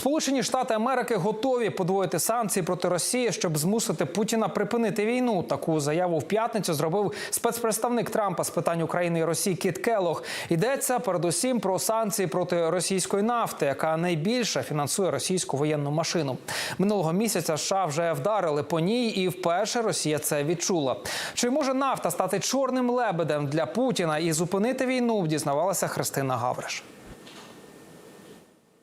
Сполучені Штати Америки готові подвоїти санкції проти Росії, щоб змусити Путіна припинити війну. Таку заяву в п'ятницю зробив спецпредставник Трампа з питань України і Росії Кіт Келлог. Йдеться передусім про санкції проти російської нафти, яка найбільше фінансує російську воєнну машину. Минулого місяця США вже вдарили по ній, і вперше Росія це відчула. Чи може нафта стати чорним лебедем для Путіна і зупинити війну? Дізнавалася Христина Гавриш.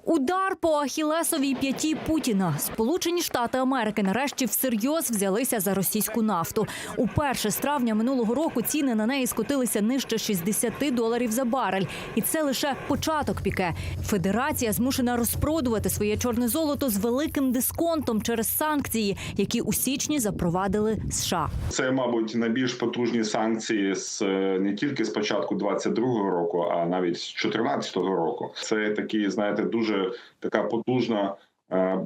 Удар по ахілесовій п'яті Путіна. Сполучені Штати Америки нарешті всерйоз взялися за російську нафту. Уперше з травня минулого року ціни на неї скотилися нижче 60 доларів за барель, і це лише початок піке. Федерація змушена розпродувати своє чорне золото з великим дисконтом через санкції, які у січні запровадили США. Це, мабуть, найбільш потужні санкції з е, не тільки з початку 22-го року, а навіть з 14-го року. Це такі, знаєте, дуже така потужна е,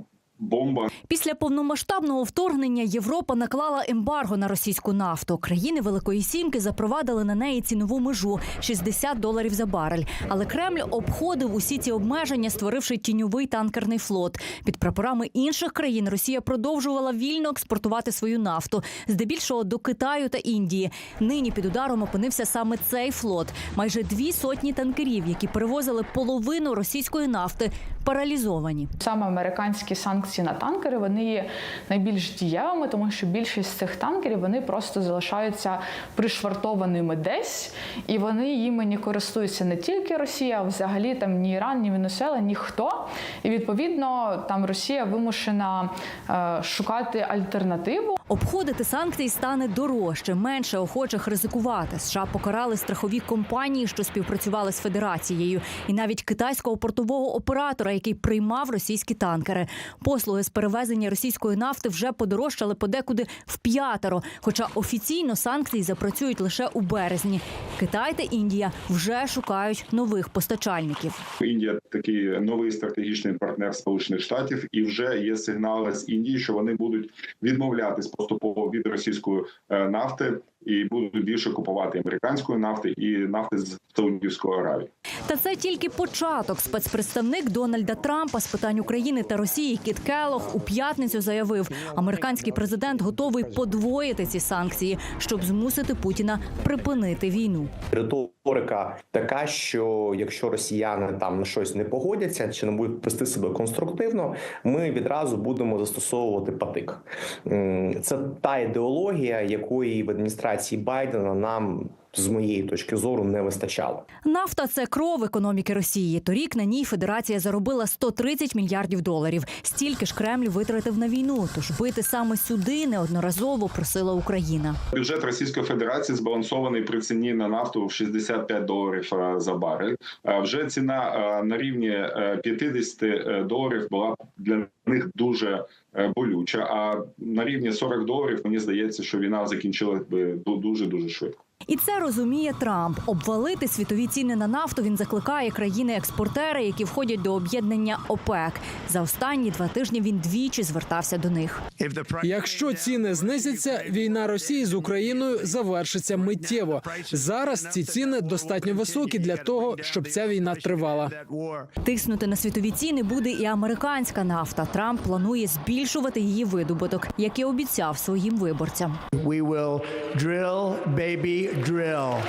бомба. Після повномасштабного вторгнення Європа наклала ембарго на російську нафту. Країни Великої Сімки запровадили на неї цінову межу 60 доларів за барель. Але Кремль обходив усі ці обмеження, створивши тіньовий танкерний флот. Під прапорами інших країн Росія продовжувала вільно експортувати свою нафту, здебільшого до Китаю та Індії. Нині під ударом опинився саме цей флот. Майже дві сотні танкерів, які перевозили половину російської нафти, паралізовані. Саме американські санкції на танкери вони є найбільш дієвими, тому що більшість цих танкерів вони просто залишаються пришвартованими десь, і вони їми не користуються не тільки Росія, а взагалі там ні Іран, ні Венесуела, ніхто. І відповідно там Росія вимушена е, шукати альтернативу. Обходити санкції стане дорожче, менше охочих ризикувати. США покарали страхові компанії, що співпрацювали з федерацією, і навіть китайського портового оператора, який приймав російські танкери. Послуги з перевезення російської нафти вже подорожчали подекуди в п'ятеро. Хоча офіційно санкції запрацюють лише у березні. Китай та Індія вже шукають нових постачальників. Індія такий новий стратегічний партнер Сполучених Штатів, і вже є сигнали з Індії, що вони будуть відмовлятись поступово від російської е, нафти і будуть більше купувати американської нафти і нафти з Саудівської Аравії. Та це тільки початок. Спецпредставник Дональда Трампа з питань України та Росії Кіт Келлог у п'ятницю заявив, американський президент готовий подвоїти ці санкції, щоб змусити Путіна припинити війну. Риторика така, що якщо росіяни там на щось не погодяться чи не будуть вести себе конструктивно, ми відразу будемо застосовувати патик. Це та ідеологія, якої в адміністрації Байдена нам з моєї точки зору не вистачало. Нафта це кров економіки Росії. Торік на ній Федерація заробила 130 мільярдів доларів. Стільки ж Кремль витратив на війну. Тож бити саме сюди неодноразово просила Україна. Бюджет Російської Федерації збалансований при ціні на нафту в 65 доларів е, за барель. Е, Вже ціна е, на рівні е, 50 доларів була для них дуже е, болюча. А на рівні 40 доларів мені здається, що війна закінчилась би дуже дуже швидко. І це розуміє Трамп. Обвалити світові ціни на нафту він закликає країни-експортери, які входять до об'єднання ОПЕК. За останні два тижні він двічі звертався до них. Якщо ціни знизяться, війна Росії з Україною завершиться миттєво. Зараз ці ціни достатньо високі для того, щоб ця війна тривала. Тиснути на світові ціни буде і американська нафта. Трамп планує збільшувати її видобуток, як і обіцяв своїм виборцям. We will drill, baby, drill.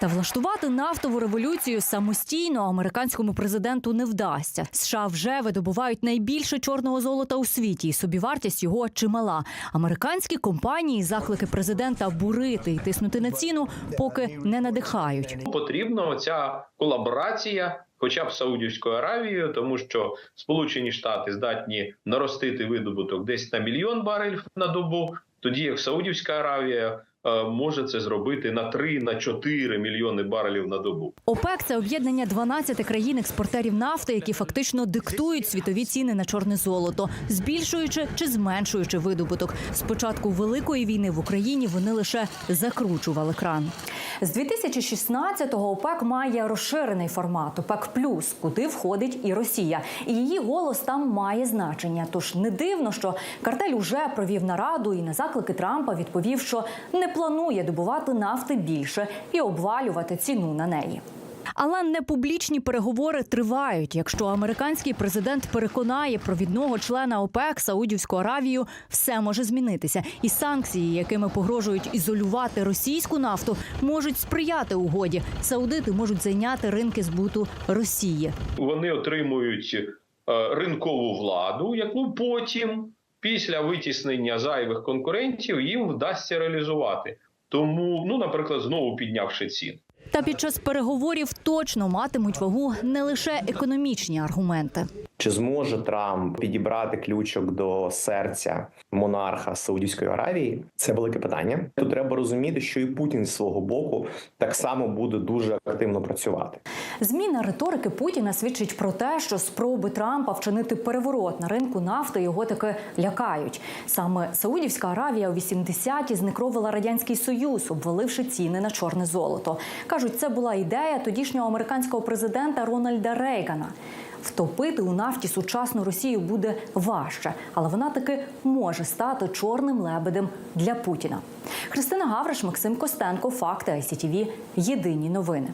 Та влаштувати нафтову революцію самостійно американському президенту не вдасться. США вже видобувають найбільше чорного золота у світі, і собівартість його чимала. Американські компанії заклики президента бурити і тиснути на ціну поки не надихають. потрібна ця колаборація, хоча б Саудівською Аравією, тому що Сполучені Штати здатні наростити видобуток десь на мільйон барель на добу, тоді як Саудівська Аравія може це зробити на 3 на 4 мільйони барелів на добу. ОПЕК це об'єднання 12 країн-експортерів нафти, які фактично диктують світові ціни на чорне золото, збільшуючи чи зменшуючи видобуток. З початку великої війни в Україні вони лише закручували кран. З 2016-го ОПЕК має розширений формат ОПЕК Плюс, куди входить і Росія. І її голос там має значення. Тож не дивно, що картель уже провів нараду і на заклики Трампа відповів, що не планує добувати нафти більше і обвалювати ціну на неї. Але непублічні переговори тривають. Якщо американський президент переконає провідного члена ОПЕК Саудівську Аравію, все може змінитися. І санкції, якими погрожують ізолювати російську нафту, можуть сприяти угоді. Саудити можуть зайняти ринки збуту Росії. Вони отримують е, ринкову владу, яку потім, після витіснення зайвих конкурентів, їм вдасться реалізувати. Тому, ну, наприклад, знову піднявши ціни. Та під час переговорів точно матимуть вагу не лише економічні аргументи. Чи зможе Трамп підібрати ключок до серця монарха Саудівської Аравії? Це велике питання. Тут треба розуміти, що і Путін з свого боку так само буде дуже активно працювати. Зміна риторики Путіна свідчить про те, що спроби Трампа вчинити переворот на ринку нафти його таки лякають. Саме Саудівська Аравія у 80-ті зникровила радянський союз, обваливши ціни на чорне золото. кажуть, це була ідея тодішнього американського президента Рональда Рейгана. Втопити у нафті сучасну Росію буде важче, але вона таки може стати чорним лебедем для Путіна. Христина Гавриш, Максим Костенко, Факти ICTV. Єдині новини.